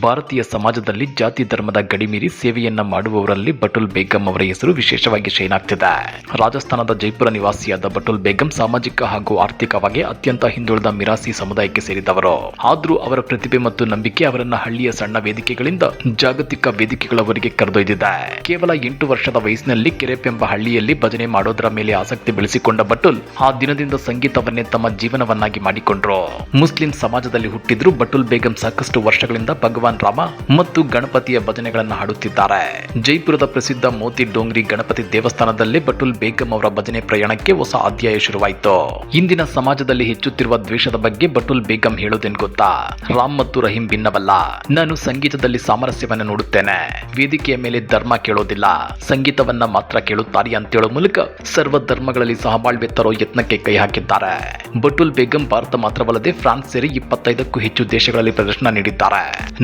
ಭಾರತೀಯ ಸಮಾಜದಲ್ಲಿ ಜಾತಿ ಧರ್ಮದ ಗಡಿಮೀರಿ ಸೇವೆಯನ್ನ ಮಾಡುವವರಲ್ಲಿ ಬಟುಲ್ ಬೇಗಂ ಅವರ ಹೆಸರು ವಿಶೇಷವಾಗಿ ಶೈನಾಗ್ತಿದೆ ರಾಜಸ್ಥಾನದ ಜೈಪುರ ನಿವಾಸಿಯಾದ ಬಟುಲ್ ಬೇಗಂ ಸಾಮಾಜಿಕ ಹಾಗೂ ಆರ್ಥಿಕವಾಗಿ ಅತ್ಯಂತ ಹಿಂದುಳಿದ ಮಿರಾಸಿ ಸಮುದಾಯಕ್ಕೆ ಸೇರಿದವರು. ಆದರೂ ಅವರ ಪ್ರತಿಭೆ ಮತ್ತು ನಂಬಿಕೆ ಅವರನ್ನ ಹಳ್ಳಿಯ ಸಣ್ಣ ವೇದಿಕೆಗಳಿಂದ ಜಾಗತಿಕ ವೇದಿಕೆಗಳವರೆಗೆ ಕರೆದೊಯ್ದಿದೆ. ಕೇವಲ ಎಂಟು ವರ್ಷದ ವಯಸ್ಸಿನಲ್ಲಿ ಕೆರೆಪೆಂಬ ಹಳ್ಳಿಯಲ್ಲಿ ಭಜನೆ ಮಾಡೋದರ ಮೇಲೆ ಆಸಕ್ತಿ ಬೆಳೆಸಿಕೊಂಡ ಬಟುಲ್ ಆ ದಿನದಿಂದ ಸಂಗೀತವನ್ನೇ ತಮ್ಮ ಜೀವನವನ್ನಾಗಿ ಮಾಡಿಕೊಂಡ್ರು. ಮುಸ್ಲಿಂ ಸಮಾಜದಲ್ಲಿ ಹುಟ್ಟಿದ್ರು ಬಟುಲ್ ಬೇಗಂ ಸಾಕಷ್ಟು ವರ್ಷಗಳಿಂದ ಭಗವಾನ್ ರಾಮ ಮತ್ತು ಗಣಪತಿಯ ಭಜನೆಗಳನ್ನು ಹಾಡುತ್ತಿದ್ದಾರೆ. ಜೈಪುರದ ಪ್ರಸಿದ್ಧ ಮೋತಿ ಡೋಂಗ್ರಿ ಗಣಪತಿ ದೇವಸ್ಥಾನದಲ್ಲಿ ಬಟುಲ್ ಬೇಗಂ ಅವರ ಭಜನೆ ಪ್ರಯಾಣಕ್ಕೆ ಹೊಸ ಅಧ್ಯಾಯ ಶುರುವಾಯಿತು. ಇಂದಿನ ಸಮಾಜದಲ್ಲಿ ಹೆಚ್ಚುತ್ತಿರುವ ದ್ವೇಷದ ಬಗ್ಗೆ ಬಟುಲ್ ಬೇಗಂ ಹೇಳೋದೇನ್ ಗೊತ್ತಾ? ರಾಮ್ ಮತ್ತು ರಹೀಂ ಭಿನ್ನವಲ್ಲ. ನಾನು ಸಂಗೀತದಲ್ಲಿ ಸಾಮರಸ್ಯವನ್ನು ನೋಡುತ್ತೇನೆ. ವೇದಿಕೆಯ ಮೇಲೆ ಧರ್ಮ ಕೇಳೋದಿಲ್ಲ. ಸಂಗೀತವನ್ನ ಮಾತ್ರ ಕೇಳುತ್ತಾರೆ ಅಂತೇಳೋ ಮೂಲಕ ಸರ್ವ ಧರ್ಮಗಳಲ್ಲಿ ಸಹಬಾಳ್ವೆ ತರೋ ಯತ್ನಕ್ಕೆ ಕೈ ಹಾಕಿದ್ದಾರೆ. ಬಟುಲ್ ಬೇಗಂ ಭಾರತ ಮಾತ್ರವಲ್ಲದೆ ಫ್ರಾನ್ಸ್ ಸೇರಿ ಇಪ್ಪತ್ತೈದಕ್ಕೂ ಹೆಚ್ಚು ದೇಶಗಳಲ್ಲಿ ಪ್ರದರ್ಶನ ನೀಡಿದ್ದಾರೆ.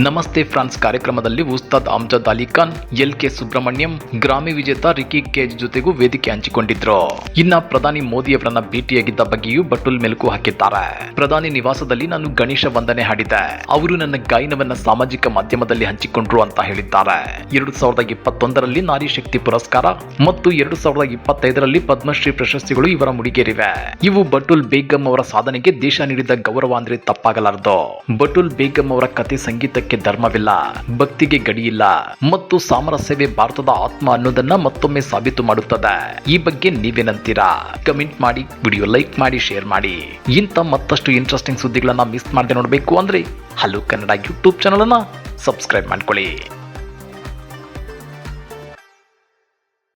ನಮಸ್ತೆ ಫ್ರಾನ್ಸ್ ಕಾರ್ಯಕ್ರಮದಲ್ಲಿ Ustad Amjad Ali Khan, L K Subramaniam, Grammy ವಿಜೇತ ರಿಕಿ ಕೇಜ್ ಜೊತೆಗೂ ವೇದಿಕೆ ಹಂಚಿಕೊಂಡಿದ್ರು. ಇನ್ನ ಪ್ರಧಾನಿ ಮೋದಿ ಅವರನ್ನ ಭೇಟಿಯಾಗಿದ್ದ ಬಗ್ಗೆಯೂ ಬಟುಲ್ ಮೆಲುಕು ಹಾಕಿದ್ದಾರೆ. ಪ್ರಧಾನಿ ನಿವಾಸದಲ್ಲಿ ನಾನು ಗಣೇಶ ವಂದನೆ ಹಾಡಿದ್ದೆ ಅವರು ನನ್ನ ಗಾಯನವನ್ನ ಸಾಮಾಜಿಕ ಮಾಧ್ಯಮದಲ್ಲಿ ಹಂಚಿಕೊಂಡ್ರು ಅಂತ ಹೇಳಿದ್ದಾರೆ. ಎರಡು ಸಾವಿರದ ಇಪ್ಪತ್ತೊಂದರಲ್ಲಿ ನಾರಿ ಶಕ್ತಿ ಪುರಸ್ಕಾರ ಮತ್ತು ಎರಡು ಸಾವಿರದ ಇಪ್ಪತ್ತೈದರಲ್ಲಿ ಪದ್ಮಶ್ರೀ ಪ್ರಶಸ್ತಿಗಳು ಇವರ ಮುಡಿಗೇರಿವೆ. ಇವು ಬಟುಲ್ ಬೇಗಂ ಅವರ ಸಾಧನೆಗೆ ದೇಶ ನೀಡಿದ ಗೌರವ ಅಂದ್ರೆ ತಪ್ಪಾಗಲಾರದು. ಬಟುಲ್ ಬೇಗಂ ಅವರ ಕತೆ ಸಂಗೀತಕ್ಕೆ ಧರ್ಮವಿಲ್ಲ, ಭಕ್ತಿಗೆ ಗಡಿಯಿಲ್ಲ ಮತ್ತು ಸಾಮರಸ್ಯವೇ ಭಾರತದ ಆತ್ಮ ಅನ್ನೋದನ್ನ ಮತ್ತೊಮ್ಮೆ ಸಾಬೀತು ಮಾಡುತ್ತದೆ. ಈ ಬಗ್ಗೆ ನೀವೇನಂತೀರಾ? ಕಮೆಂಟ್ ಮಾಡಿ, ವಿಡಿಯೋ ಲೈಕ್ ಮಾಡಿ, ಶೇರ್ ಮಾಡಿ. ಇಂಥ ಮತ್ತಷ್ಟು ಇಂಟ್ರೆಸ್ಟಿಂಗ್ ಸುದ್ದಿಗಳನ್ನ ಮಿಸ್ ಮಾಡದೆ ನೋಡಬೇಕು ಅಂದ್ರೆ ಹಲೋ ಕನ್ನಡ ಯೂಟ್ಯೂಬ್ ಚಾನಲ್ ಅನ್ನ ಸಬ್ಸ್ಕ್ರೈಬ್ ಮಾಡ್ಕೊಳ್ಳಿ.